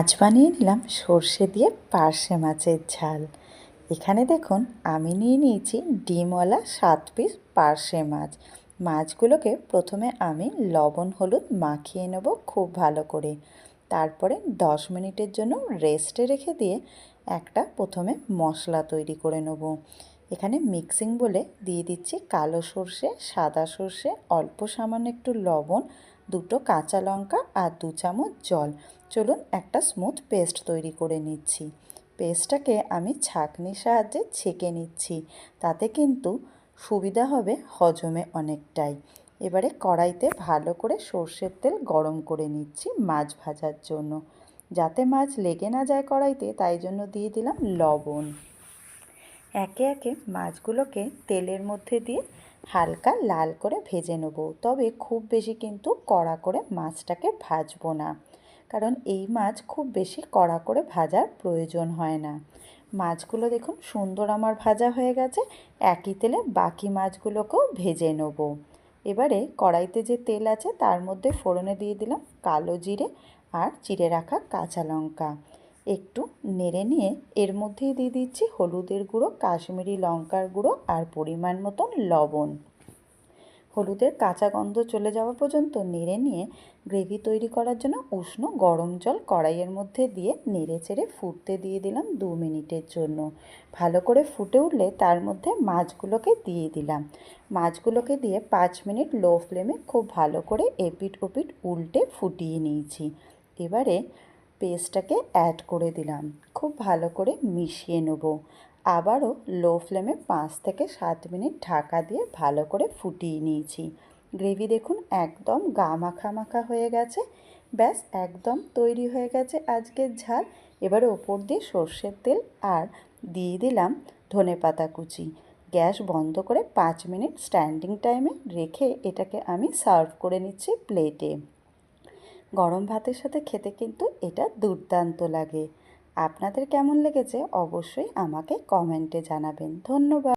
আজ বানিয়ে নিলাম সর্ষে দিয়ে পার্শে মাছের ঝাল। এখানে দেখুন, আমি নিয়ে নিয়েছি ডিমওয়ালা সাত পিস পার্শে মাছ। মাছগুলোকে প্রথমে আমি লবণ, হলুদ মাখিয়ে নেব খুব ভালো করে। তারপরে দশ মিনিটের জন্য রেস্টে রেখে দিয়ে একটা প্রথমে মশলা তৈরি করে নেব। এখানে মিক্সিং বলে দিয়ে দিচ্ছি কালো সর্ষে, সাদা সর্ষে, অল্প সামান্য একটু লবণ, দুটো কাঁচা লঙ্কা আর দু চামচ জল। চলুন একটা স্মুথ পেস্ট তৈরি করে নিচ্ছি। পেস্টটাকে আমি ছাঁকনির সাহায্যে ছেঁকে নিচ্ছি, তাতে কিন্তু সুবিধা হবে হজমে অনেকটাই। এবারে কড়াইতে ভালো করে সর্ষের তেল গরম করে নিচ্ছি মাছ ভাজার জন্য। যাতে মাছ লেগে না যায় কড়াইতে, তাই জন্য দিয়ে দিলাম লবণ। একে একে মাছগুলোকে তেলের মধ্যে দিয়ে হালকা লাল করে ভেজে নেব। তবে খুব বেশি কিন্তু কড়া করে মাছটাকে ভাজবো না। কারণ এই মাছ খুব বেশি কড়া করে ভাজার প্রয়োজন হয় না। মাছগুলো দেখুন সুন্দর আমার ভাজা হয়ে গেছে। একই তেলে বাকি মাছগুলোকেও ভেজে নেব। এবারে কড়াইতে যে তেল আছে তার মধ্যে ফোড়নে দিয়ে দিলাম কালো জিরে আর চিড়ে রাখা কাঁচা লঙ্কা। একটু নেড়ে নিয়ে এর মধ্যেই দিয়ে দিচ্ছি হলুদের গুঁড়ো, কাশ্মীরি লঙ্কার গুঁড়ো আর পরিমাণ মতন লবণ। হলুদের কাঁচা গন্ধ চলে যাওয়া পর্যন্ত নেড়ে নিয়ে গ্রেভি তৈরি করার জন্য উষ্ণ গরম জল কড়াইয়ের মধ্যে দিয়ে নেড়ে চেড়ে ফুটতে দিয়ে দিলাম দু মিনিটের জন্য। ভালো করে ফুটে উঠলে তার মধ্যে মাছগুলোকে দিয়ে দিলাম। মাছগুলোকে দিয়ে পাঁচ মিনিট লো ফ্লেমে খুব ভালো করে এপিট ওপিট উল্টে ফুটিয়ে নিয়েছি। এবারে পেস্টটাকে অ্যাড করে দিলাম। খুব ভালো করে মিশিয়ে নেব। আবারও লো ফ্লেমে পাঁচ থেকে সাত মিনিট ঢাকা দিয়ে ভালো করে ফুটিয়ে নিয়েছি। গ্রেভি দেখুন একদম গা মাখা মাখা হয়ে গেছে। ব্যাস, একদম তৈরি হয়ে গেছে আজকের ঝাল। এবারে ওপর দিয়ে সর্ষের তেল আর দিয়ে দিলাম ধনে পাতা কুচি। গ্যাস বন্ধ করে পাঁচ মিনিট স্ট্যান্ডিং টাইমে রেখে এটাকে আমি সার্ভ করে নিচ্ছি প্লেটে গরম ভাতের সাথে খেতে কিন্তু এটা দুর্দান্ত লাগে। আপনাদের কেমন লেগেছে অবশ্যই আমাকে কমেন্টে জানাবেন। ধন্যবাদ।